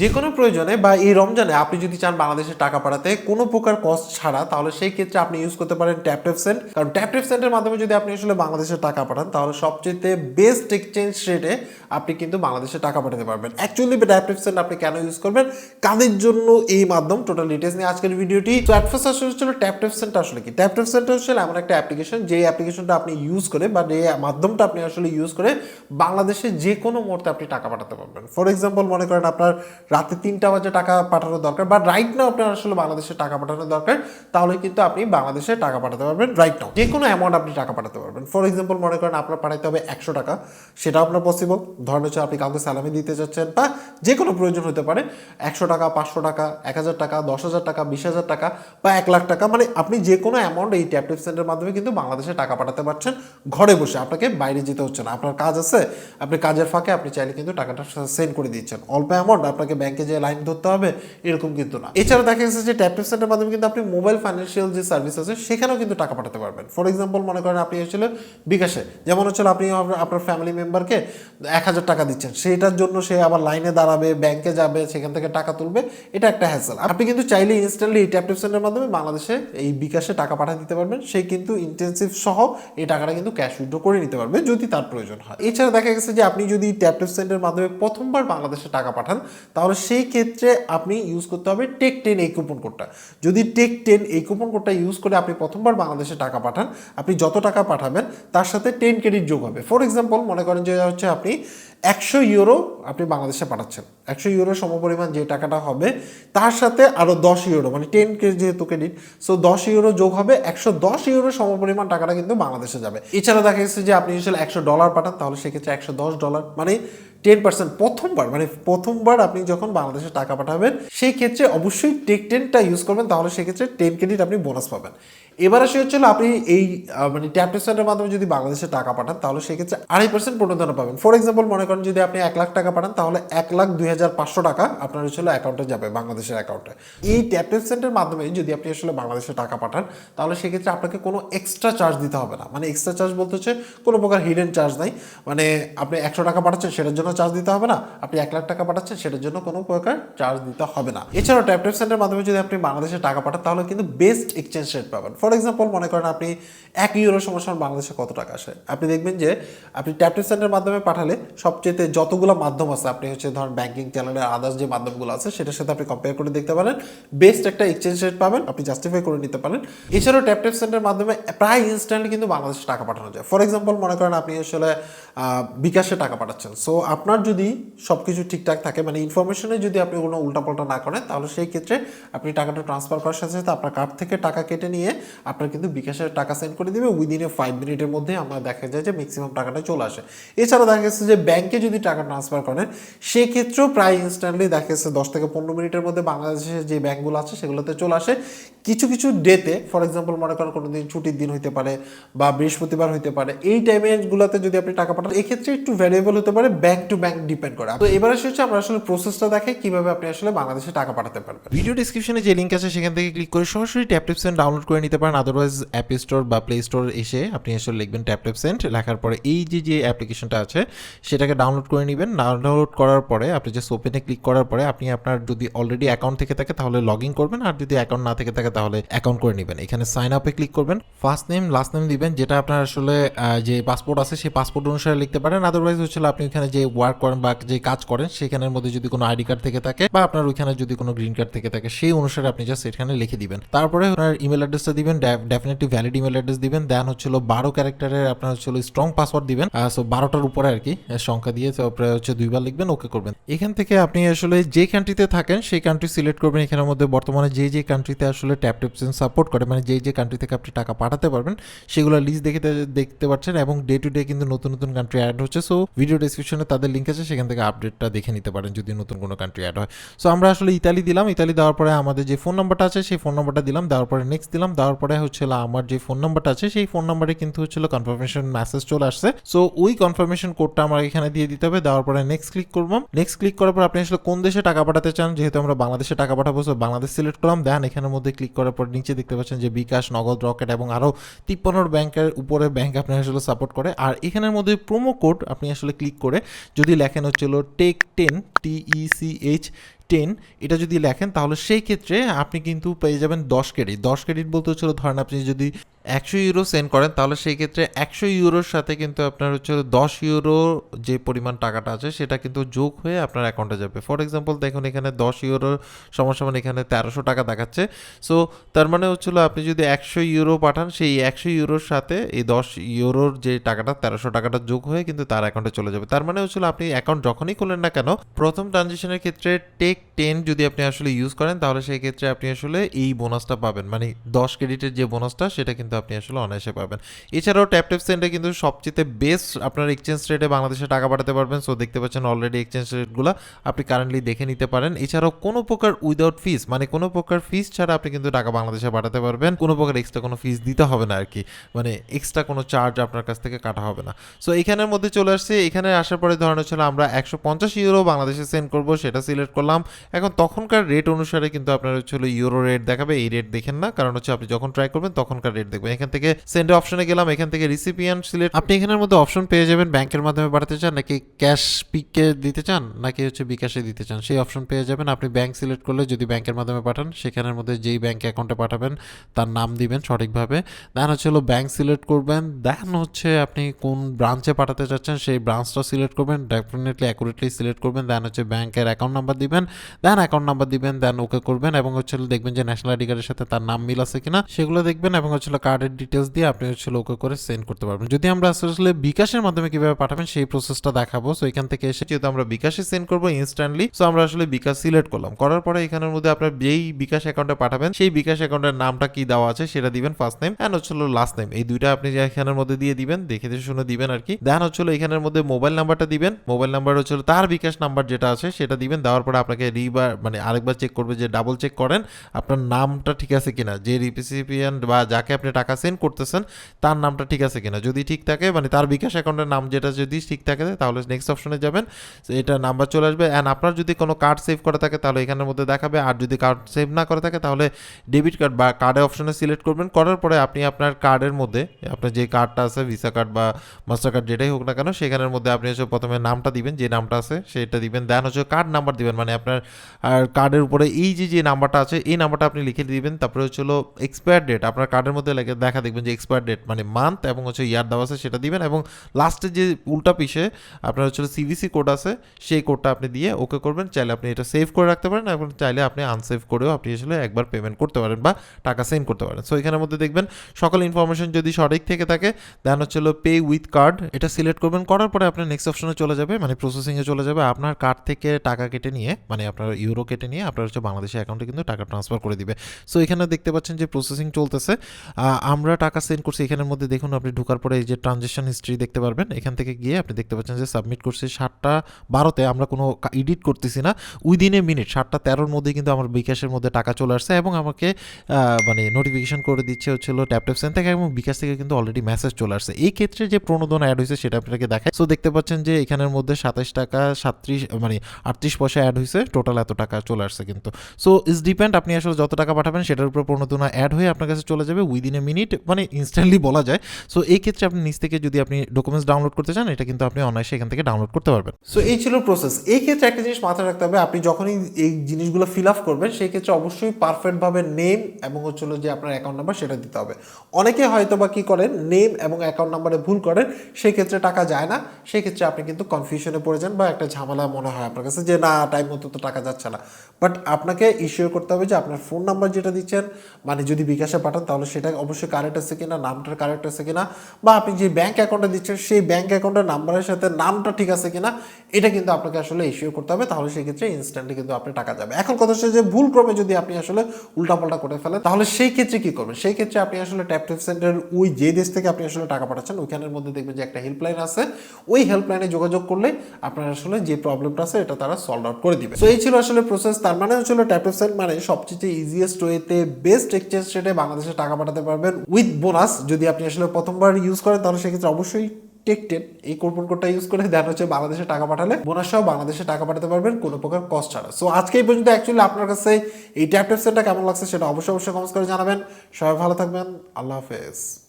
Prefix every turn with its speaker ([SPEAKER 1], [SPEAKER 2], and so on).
[SPEAKER 1] যে কোনো প্রয়োজনে বা এই রমজানে আপনি যদি চান বাংলাদেশে টাকা পাঠাতে, কোনো প্রকার কস্ট ছাড়া, তাহলে সেই ক্ষেত্রে আপনি ইউজ করতে পারেন ট্যাপ ট্যাপ সেন্ট কারণ ট্যাপ ট্যাপ সেন্টের মাধ্যমে যদি আপনি আসলে বাংলাদেশে টাকা পাঠান, তাহলে সবচেয়ে বেস্ট এক্সচেঞ্জ রেটে আপনি কিন্তু বাংলাদেশে টাকা পাঠাতে পারবেন। অ্যাকচুয়ালি ট্যাপ ট্যাপ সেন্ট আপনি কেন ইউজ করবেন? কাদের জন্য এই মাধ্যম? টোটাল ডিটেলস নিয়ে আজকের ভিডিওটি তো অ্যাট ফার্স্ট আসলে হচ্ছিল ট্যাপ ট্যাপ সেন্ট আসলে কি? ট্যাপ ট্যাপ সেন্ট আসলে এমন একটা অ্যাপ্লিকেশন যে অ্যাপ্লিকেশনটা আপনি ইউজ করে বা যে মাধ্যমটা আপনি আসলে ইউজ করে বাংলাদেশে যে কোনো মুহূর্তে আপনি টাকা পাঠাতে পারবেন। ফর এক্সাম্পল মনে করেন আপনার রাতে তিনটা বাজে টাকা পাঠানোর দরকার বা রাইট নাও আপনার আসলে বাংলাদেশে টাকা পাঠানোর দরকার, তাহলে কিন্তু আপনি বাংলাদেশে টাকা পাঠাতে পারবেন রাইট নাও যে কোনো অ্যামাউন্ট আপনি টাকা পাঠাতে পারবেন। ফর এক্সাম্পল মনে করেন আপনার পাঠাতে হবে একশো টাকা, সেটাও আপনার পসিবল ধরেন হচ্ছে আপনি কাউকে স্যালামি দিতে চাচ্ছেন বা যে কোনো প্রয়োজন হতে পারে, একশো টাকা, পাঁচশো টাকা, এক হাজার টাকা, দশ হাজার টাকা, বিশ হাজার টাকা বা এক লাখ টাকা মানে আপনি যে কোনো অ্যামাউন্ট এই ট্যাপ ট্যাপ সেন্টারের মাধ্যমে কিন্তু বাংলাদেশে টাকা পাঠাতে পারছেন ঘরে বসে। আপনাকে বাইরে যেতে হচ্ছে না। আপনার কাজ আছে, আপনি কাজের ফাঁকে আপনি চাইলে কিন্তু টাকাটা সেন্ড করে দিচ্ছেন। অল্প অ্যামাউন্ট আপনাকে ব্যাংকে যে লাইন ধরতে হবে, এরকম কিন্তু না। এছাড়া দেখা গেছে যে ট্যাপ সেন্টারের মাধ্যমে কিন্তু আপনি মোবাইল ফাইন্যান্সিয়াল যে সার্ভিস আছে, সেখানেও কিন্তু টাকা পাঠাতে পারবেন। ফর এক্সাম্পল মনে করেন আপনি হচ্ছিল বিকাশে, যেমন হচ্ছিল আপনি আপনার- ফ্যামিলি মেম্বারকে এক হাজার টাকা দিচ্ছেন, সেটার জন্য সে আবার লাইনে দাঁড়াবে ব্যাংকে যাবে, সেখান থেকে টাকা তুলবে, এটা একটা হ্যাসেল আপনি কিন্তু চাইলে ইনস্ট্যান্টলি এই ট্যাপ ট্যাপ সেন্টারের মাধ্যমে বাংলাদেশে এই বিকাশে টাকা পাঠিয়ে দিতে পারবেন, সে কিন্তু ইন্টেন্সিভ সহ এই টাকাটা কিন্তু ক্যাশ উইথড্র করে নিতে পারবে, যদি তার প্রয়োজন হয়। এছাড়া দেখা গেছে যে আপনি যদি ট্যাপ ট্যাপ সেন্টারের মাধ্যমে প্রথমবার বাংলাদেশে টাকা পাঠান তাহলে সেই ক্ষেত্রে আপনি ইউজ করতে হবে টেক টেন এই কুপন কোডটা যদি টেক টেন এই কুপন কোডটা ইউজ করে আপনি প্রথমবার বাংলাদেশে টাকা পাঠান, আপনি যত টাকা পাঠাবেন, তার সাথে টেন ক্রেডিট যোগ হবে। ফর এক্সাম্পল মনে করেন যে হচ্ছে আপনি একশো ইউরো আপনি বাংলাদেশে পাঠাচ্ছেন। একশো ইউরো সমপরিমাণ যে টাকাটা হবে, তার সাথে আরও দশ ইউরো মানে টেন যেহেতু ক্রেডিট সো দশ ইউরো যোগ হবে, একশো দশ ইউরো সমপরিমাণ টাকাটা কিন্তু বাংলাদেশে যাবে। এছাড়া দেখা গেছে যে আপনি আসলে একশো ডলার পাঠান, তাহলে সেক্ষেত্রে একশো দশ ডলার মানে টেন পার্সেন্ট প্রথমবার মানে প্রথমবার আপনি যখন বাংলাদেশে টাকা পাঠাবেন, সেই ক্ষেত্রে অবশ্যই টেক টেনটা ইউজ করবেন, তাহলে সেক্ষেত্রে টেন ক্রেডিট আপনি বোনাস পাবেন। এবার আসে হচ্ছিল আপনি এই মানে ট্যাপ টেস্টের মাধ্যমে যদি বাংলাদেশে টাকা পাঠান, তাহলে সেক্ষেত্রে আড়াই পার্সেন্ট প্রণোদনা পাবেন। ফর এক্সাম্পল মনে করেন যদি আপনি এক লাখ টাকা পাঠান, তাহলে এক লাখ দুই হাজার পাঁচশো টাকা আপনার হচ্ছিল অ্যাকাউন্টে যাবে, বাংলাদেশের অ্যাকাউন্টে এই ট্যাপ টেস্টের মাধ্যমে যদি আপনি আসলে বাংলাদেশে টাকা পাঠান, তাহলে সেক্ষেত্রে আপনাকে কোনো এক্সট্রা চার্জ দিতে হবে না। মানে এক্সট্রা চার্জ বলতে হচ্ছে কোনো প্রকার হিডেন চার্জ নাই। মানে আপনি একশো টাকা পাঠাচ্ছেন, সেটার জন্য চার্জ দিতে হবে না। আপনি এক লাখ টাকা পাঠাচ্ছেন, সেটার জন্য কোনো প্রকার চার্জ দিতে হবে না। এছাড়াও ট্যাপ সেন্টারের মাধ্যমে যদি আপনি বাংলাদেশে টাকা পাঠান, তাহলে কিন্তু বেস্ট এক্সচেঞ্জ রেট পাবেন। ফর এক্সাম্পল মনে করেন আপনি এক ইউরো সমস্যা বাংলাদেশে কত টাকা আসে? আপনি দেখবেন যে আপনি ট্যাপ ট্যাপ সেন্টারের মাধ্যমে পাঠালে সবচেয়ে যতগুলো মাধ্যম আছে, আপনি হচ্ছে ধরেন ব্যাংকিং চ্যানেলের আদার্স যে মাধ্যমগুলো আছে, সেটার সাথে আপনি কম্পেয়ার করে দেখতে পারেন। বেস্ট একটা এক্সচেঞ্জ রেট পাবেন, আপনি জাস্টিফাই করে নিতে পারেন। এছাড়াও ট্যাপ ট্যাপ সেন্টারের মাধ্যমে প্রায় ইনস্ট্যান্টলি কিন্তু বাংলাদেশে টাকা পাঠানো যায়। ফর এক্সাম্পল মনে করেন আপনি আসলে বিকাশে টাকা পাঠাচ্ছেন। সো আপনার যদি সব কিছু ঠিকঠাক থাকে মানে ইনফরমেশনে যদি আপনি কোনো উল্টাপাল্টা না করেন, তাহলে সেই ক্ষেত্রে আপনি টাকাটা ট্রান্সফার করার সাথে সাথে আপনার কার্ড থেকে টাকা কেটে নিয়ে আপনার কিন্তু বিকাশের টাকা সেন্ড করে দিবে উইদিন এ ফাইভ মিনিটের মধ্যে আমরা দেখা যায় যে ম্যাক্সিমাম টাকাটা চলে আসে। এছাড়া দেখা গেছে যে ব্যাংকে যদি টাকা ট্রান্সফার করেন, সেক্ষেত্রেও প্রায় ইনস্ট্যান্টলি দেখা গেছে দশ থেকে পনেরো মিনিটের মধ্যে বাংলাদেশের যে ব্যাংকগুলো আছে সেগুলোতে চলে আসে। কিছু কিছু ডেতে ফর এক্সাম্পল মনে করেন কোনো দিন ছুটির দিন হইতে পারে বা বৃহস্পতিবার হইতে পারে, এই টাইমগুলোতে যদি আপনি টাকা পাঠান, এক্ষেত্রে একটু ভ্যারিয়েবল হতে পারে ব্যাংক টু ব্যাংক ডিপেন্ড করে। তো এবার আসে হচ্ছে আমরা আসলে প্রসেসটা দেখে কীভাবে আপনি আসলে বাংলাদেশে টাকা পাঠাতে পারবেন।
[SPEAKER 2] ভিডিও ডিসক্রিপশনে যে লিঙ্ক আছে, সেখান থেকে ক্লিক করে সরাসরি ট্যাপ সেন্ট ডাউনলোড করে নিতে পারেন। আদারওয়াইজ অ্যাপ স্টোর বা প্লে স্টোর এসে আপনি আসলে লিখবেন ট্যাপ ট্যাপ সেন্ট লেখার পরে এই যে যে অ্যাপ্লিকেশনটা আছে, সেটাকে ডাউনলোড করে নেবেন। ডাউনলোড করার পরে, আপনি যে ওপেনে ক্লিক করার পরে আপনি আপনার যদি অলরেডি অ্যাকাউন্ট থেকে থাকে, তাহলে লগ ইন করবেন। আর যদি অ্যাকাউন্ট না থেকে থাকে, তাহলে অ্যাকাউন্ট করে নেবেন। এখানে সাইন আপে ক্লিক করবেন। ফার্স্ট নেম লাস্ট নেম দিবেন, যেটা আপনার আসলে যে পাসপোর্ট আছে, সেই পাসপোর্ট অনুসারে লিখতে পারেন। আদারওয়াইজ হচ্ছে আপনি ওখানে যে ওয়ার্ক করেন বা যে কাজ করেন, সেখানের মধ্যে যদি কোনো আইডি কার্ড থেকে থাকে বা আপনার ওইখানে যদি কোনো গ্রিন কার্ড থেকে থাকে, সেই অনুসারে আপনি জাস্ট এখানে লিখে দিবেন। তারপরে আপনার ইমেল অ্যাড্রেসটা দিবেন। ডেফিনেটলি ভ্যালিড ইমেল অ্যাড্রেস দিবেন দেন হচ্ছিল বারো ক্যারেক্টারের আপনার হচ্ছিল স্ট্রং পাসওয়ার্ড দিবেন সো বারোটার উপরে আর কি সংখ্যা দিয়ে হচ্ছে দুইবার লিখবেন ওকে করবেন। এখান থেকে আপনি আসলে যে কান্ট্রিতে থাকেন, সেই কান্ট্রি সিলেক্ট করবেন, এখানের মধ্যে বর্তমানে যে যে কান্ট্রিতে আসলে ট্যাপ ট্যাপসেন সাপোর্ট করে মানে যে যে কান্ট্রি থেকে আপনি টাকা পাঠাতে পারবেন, সেগুলো লিস্ট দেখে দেখতে পাচ্ছেন এবং ডে টু ডে কিন্তু নতুন নতুন কান্ট্রি অ্যাড হচ্ছে সো ভিডিও ডিসক্রিপশনে তাদের লিঙ্ক আছে, সেখান থেকে আপডেটটা দেখে নিতে পারেন যদি নতুন কোনো কান্ট্রি অ্যাড হয়। সো আমরা আসলে ইতালি দিলাম, ইতালি দেওয়ার পরে আমাদের যে ফোন নাম্বারটা আছে, সেই ফোন নাম্বারটা দিলাম, দেওয়ার পরে নেক্সট দিলাম, দেওয়ার পরে হচ্ছিল আমার যে ফোন নাম্বারটা আছে, সেই ফোন নাম্বারে কিন্তু হচ্ছিল কনফার্মেশন মেসেজ চলে আসছে। সো ওই কনফার্মেশন কোডটা আমার এখানে দিয়ে দিতে হবে, দেওয়ার পরে নেক্সট ক্লিক করব। নেক্সট ক্লিক করার পর আপনি আসলে কোন দেশে টাকা পাঠাতে চান, যেহেতু আমরা বাংলাদেশে টাকা পাঠাবো সো বাংলাদেশ সিলেক্ট করলাম। দেন এখানের মধ্যে ক্লিক করার পর নিচে দেখতে পাচ্ছেন যে বিকাশ, নগদ, রকেট এবং আরও তিপ্পান্নর ব্যাংকের উপরে ব্যাংক আপনি আসলে সাপোর্ট করে। আর এখানের মধ্যে প্রোমো কোড আপনি আসলে ক্লিক করে, যদি লেখেন হচ্ছিল টেক টেন টিইসিএইচ টেন এটা যদি লেখেন, তাহলে সেই ক্ষেত্রে আপনি কিন্তু পেয়ে যাবেন দশ ক্রেডিট দশ ক্রেডিট বলতে হচ্ছিল, ধরেন আপনি যদি একশো ইউরো সেন্ড করেন, তাহলে সেই ক্ষেত্রে একশো ইউরোর সাথে কিন্তু আপনার হচ্ছে দশ ইউরো যে পরিমাণ টাকাটা আছে, সেটা কিন্তু যোগ হয়ে আপনার অ্যাকাউন্টে যাবে। ফর এক্সাম্পল দেখুন এখানে দশ ইউরোর সমান এখানে তেরোশো টাকা দেখাচ্ছে। সো তার মানে হচ্ছিল আপনি যদি একশো ইউরো পাঠান, সেই একশো ইউরোর সাথে এই দশ ইউরোর যে টাকাটা, তেরোশো টাকাটা যোগ হয়ে কিন্তু তার অ্যাকাউন্টে চলে যাবে। তার মানে হচ্ছিল আপনি অ্যাকাউন্ট যখনই খুললেন না কেন, প্রথম ট্রানজেকশনের ক্ষেত্রে টেক টেন যদি আপনি আসলে ইউজ করেন, তাহলে সেই ক্ষেত্রে আপনি আসলে এই বোনাসটা পাবেন। মানে দশ ক্রেডিটের যে বোনাসটা সেটা কিন্তু আপনি আসলে অনায়াসে পাবেন এছাড়াও ট্যাপ ট্যাপ সেন্টে কিন্তু সবচেয়ে বেস্ট আপনার এক্সচেঞ্জ রেটে বাংলাদেশে টাকা পাঠাতে পারবেন। সো দেখতে পাচ্ছেন অলরেডি এক্সচেঞ্জ রেটগুলো আপনি কারেন্টলি দেখে নিতে পারেন। এছাড়াও কোনো প্রকার উইদাউট ফিস মানে কোনো প্রকার ফিস ছাড়া আপনি কিন্তু টাকা বাংলাদেশে পাঠাতে পারবেন। কোনো প্রকার এক্সট্রা কোনো ফিস দিতে হবে না আর কি মানে এক্সট্রা কোনো চার্জ আপনার কাছ থেকে কাটা হবে না। সো এখানের মধ্যে চলে আসছে। এখানে আসার পরে ধরনের ছিল আমরা একশো পঞ্চাশ ইউরো বাংলাদেশে সেন্ড করব, সেটা সিলেক্ট করলাম। এখন তখনকার রেট অনুসারে কিন্তু আপনার হচ্ছে ইউরো রেট দেখাবে। এই রেট দেখেন না, কারণ হচ্ছে আপনি যখন ট্রাই করবেন, তখনকার রেট দেখবেন এখান থেকে সেন্ড অপশনে গেলাম, এখান থেকে রিসিপিয়ান সিলেক্ট আপনি এখানের মধ্যে অপশন পেয়ে যাবেন ব্যাংকের মাধ্যমে পাঠাতে চান, নাকি ক্যাশ পিকে দিতে চান, নাকি হচ্ছে বিকাশে দিতে চান? সেই অপশন পেয়ে যাবেন। আপনি ব্যাংক সিলেক্ট করলে যদি ব্যাংকের মাধ্যমে পাঠান, সেখানের মধ্যে যেই ব্যাংক অ্যাকাউন্টে পাঠাবেন, তার নাম দিবেন সঠিকভাবে। দেন হচ্ছে হলো ব্যাংক সিলেক্ট করবেন। দেন হচ্ছে আপনি কোন ব্রাঞ্চে পাঠাতে চাচ্ছেন, সেই ব্রাঞ্চটা সিলেক্ট করবেন। ডেফিনেটলি অ্যাকুরেটলি সিলেক্ট করবেন। দেন হচ্ছে ব্যাংকের অ্যাকাউন্ট নাম্বার দিবেন। দেন অ্যাকাউন্ট নাম্বার দিবেন দেন ওকে করবেন। এবং হচ্ছে দেখবেন যে ন্যাশনাল আইডি কার্ডের সাথে তার নাম মিল আছে কিনা, সেগুলো দেখবেন। এবং হচ্ছে কার্ডের ডিটেলস দিয়ে আপনি হচ্ছে ওকে করে সেন্ড করতে পারবেন। যদি আমরা আসলে বিকাশের মাধ্যমে কীভাবে পাঠাবেন সেই প্রসেসটা দেখাবো। সো এখান থেকে এসে যেহেতু আমরা বিকাশে সেন্ড করব ইনস্ট্যান্টলি সো আমরা আসলে বিকাশ সিলেক্ট করলাম। করার পরে এখানের মধ্যে আপনার যেই বিকাশ অ্যাকাউন্টে পাঠাবেন, সেই বিকাশ অ্যাকাউন্টের নামটা কি দেওয়া আছে সেটা দিবেন ফার্স্ট নেম অ্যান্ড হচ্ছে লাস্ট নেম এই দুইটা আপনি যে এখানের মধ্যে দিয়ে দিবেন, দেখে দেখে শুনে দিবেন আর কি। দেন হচ্ছে এখানের মধ্যে মোবাইল নাম্বারটা দিবেন। মোবাইল নাম্বার হচ্ছে তার বিকাশ নাম্বার যেটা আছে সেটা দিবেন। দেওয়ার পরে আপনাকে রিবার মানে আরেকবার চেক করবে যে ডাবল চেক করেন, আপনার নামটা ঠিক আছে কিনা। যে রিসিপিয়েন্ট বা যাকে আপনি টাকা সেন্ড করতেছেন, তার নামটা ঠিক আছে কিনা? যদি ঠিক থাকে মানে তার বিকাশ অ্যাকাউন্টের নাম যেটা যদি ঠিক থাকে, তাহলে নেক্সট অপশনে যাবেন, এটা নাম্বার চলে আসবে অ্যান্ড আপনার যদি কোনো কার্ড সেভ করা থাকে, তাহলে এখানের মধ্যে দেখাবে, আর যদি কার্ড সেভ না করা থাকে, তাহলে ডেবিট কার্ড বা কার্ডের অপশনে সিলেক্ট করবেন, করার পরে আপনি আপনার কার্ডের মধ্যে, আপনার যে কার্ডটা আছে ভিসা কার্ড বা মাস্টার কার্ড যেটাই হোক না কেন, সেখানের মধ্যে আপনি হচ্ছে প্রথমে নামটা দিবেন, যে নামটা আছে সেটা দিবেন দেন হচ্ছে কার্ড নাম্বার দিবেন মানে আপনার, আর কার্ডের উপরে এই যে যে নাম্বারটা আছে, এই নাম্বারটা আপনি লিখে দিবেন, তারপরে হচ্ছে হলো এক্সপায়ার ডেট আপনার কার্ডের মধ্যে লেগে দেখা দেখবেন যে এক্সপায়ার ডেট মানে মান্থ এবং হচ্ছে ইয়ার দেওয়া আছে সেটা দিবেন এবং লাস্টে যে উল্টা পিসে আপনার হচ্ছে সিভিসি কোড আছে, সেই কোডটা আপনি দিয়ে ওকে করবেন। চাইলে আপনি এটা সেভ করে রাখতে পারেন এবং চাইলে আপনি আনসেভ করেও আপনি আসলে একবার পেমেন্ট করতে পারেন বা টাকা সেন্ড করতে পারেন। সো এখানের মধ্যে দেখবেন সকল ইনফরমেশন যদি সঠিক থেকে থাকে দেন হচ্ছে পে উইথ কার্ড এটা সিলেক্ট করবেন। করার পরে আপনার নেক্সট অপশনে চলে যাবে মানে প্রসেসিংয়ে চলে যাবে। আপনার কার্ড থেকে টাকা কেটে নিয়ে মানে আপনার ইউরো কেটে নিয়ে আপনার হচ্ছে বাংলাদেশের অ্যাকাউন্টে কিন্তু টাকা ট্রান্সফার করে দিবে। সো এখানে দেখতে পাচ্ছেন যে প্রসেসিং চলতেছে। আমরা টাকা সেন্ড করছি এখানের মধ্যে দেখুন, আপনি ঢোকার পরে এই যে ট্রানজেকশন হিস্ট্রি দেখতে পারবেন, এখান থেকে গিয়ে আপনি দেখতে পাচ্ছেন যে সাবমিট করছি সাতটা বারোতে, আমরা কোনো এডিট করতেছি না। উইদিন এ মিনিট সাতটা তেরোর মধ্যে কিন্তু আমার বিকাশের মধ্যে টাকা চলে আসছে এবং আমাকে মানে নোটিফিকেশন করে দিচ্ছে হচ্ছিল ট্যাপ ট্যাপ সেন্ট থেকে এবং বিকাশ থেকে কিন্তু অলরেডি মেসেজ চলে আসছে। এই ক্ষেত্রে যে প্রণোদন অ্যাড হয়েছে সেটা আপনাকে দেখায়। সো দেখতে পাচ্ছেন যে এখানের মধ্যে সাতাশ টাকা সাতত্রিশ মানে আটত্রিশ পয়সা অ্যাড হয়েছে টোটাল এত টাকা চলে আসছে কিন্তু। সো ইস ডিপেন্ড আপনি আসলে যত টাকা পাঠাবেন সেটার উপর প্রণোদনা অ্যাড হয়ে আপনার কাছে চলে যাবে। উইদিন এ মিনিট মানে ইনস্ট্যান্টলি বলা যায়। সো এই ক্ষেত্রে আপনি নিচ থেকে যদি আপনি ডকুমেন্টস ডাউনলোড করতে চান, এটা কিন্তু আপনি অনায়াসে এখান থেকে ডাউনলোড করতে পারবেন।
[SPEAKER 1] সো এই ছিল প্রসেস এই ক্ষেত্রে একটা জিনিস মাথায় রাখতে হবে, আপনি যখনই এই জিনিসগুলো ফিল আপ করবেন, সেই ক্ষেত্রে অবশ্যই পারফেক্টভাবে নেম এবং হচ্ছে যে আপনার অ্যাকাউন্ট নাম্বার সেটা দিতে হবে। অনেকে হয়তো বা কী করেন নেম এবং অ্যাকাউন্ট নাম্বারে ভুল করেন, সেই ক্ষেত্রে টাকা যায় না। সেই ক্ষেত্রে আপনি কিন্তু কনফিউশনে পড়ে যান বা একটা ঝামেলা মনে হয় আপনার কাছে যে, না টাইম মতো তো টাকা যাচ্ছে না। বাট আপনাকে ইস্যুর করতে হবে যে, আপনার ফোন নাম্বার যেটা দিচ্ছেন মানে যদি বিকাশে পাঠান, তাহলে সেটা অবশ্যই কারেক্ট আছে কিনা, নামটার কারেক্ট আছে কিনা, বা আপনি যে ব্যাংক অ্যাকাউন্টে দিচ্ছেন, সেই ব্যাংক অ্যাকাউন্টের নাম্বারের সাথে নামটা ঠিক আছে কিনা, এটা কিন্তু আপনাকে আসলে ইস্যু করতে হবে। তাহলে সেই ক্ষেত্রে ইনস্ট্যান্টলি কিন্তু আপনি টাকা যাবে। এখন কথা হচ্ছে যে ভুল ক্রমে যদি আপনি আসলে উল্টাপাল্টা করে ফেলেন, তাহলে সেই ক্ষেত্রে কি করবেন? সেই ক্ষেত্রে আপনি আসলে ট্যাপ ট্যাপ সেন্টার ওই যে দেশ থেকে আপনি আসলে টাকা পাঠাচ্ছেন, ওইখানের মধ্যে দেখবেন যে একটা হেল্পলাইন আছে। ওই হেল্পলাইনে যোগাযোগ করলে আপনার আসলে যে প্রবলেমটা আছে, এটা তারা সলভ আউট করে দিবে। তো এই ছিল আসলে প্রসেস তার মানে হচ্ছে ট্যাপ ট্যাপ সেন্ট মানে সবচেয়ে ইজিয়েস্ট ওয়েতে বেস্ট এক্সচেঞ্জ রেটে বাংলাদেশে টাকা পাঠাতে পারবেন উইথ বোনাস যদি আপনি আসলে প্রথমবার ইউজ করেন, তাহলে সেক্ষেত্রে অবশ্যই টেকটেন এই কুপন কোডটা ইউজ করে দেন, হচ্ছে বাংলাদেশে টাকা পাঠালে বোনাস সহ বাংলাদেশে টাকা পাঠাতে পারবেন কোনো প্রকার কস্ট ছাড়া। সো আজকে এই পর্যন্ত অ্যাকচুয়ালি আপনার কাছে এই ট্যাপ ট্যাপ কেমন লাগছে সেটা অবশ্যই অবশ্যই কমেন্টস করে জানাবেন। সবাই ভালো থাকবেন, আল্লাহ হাফেজ।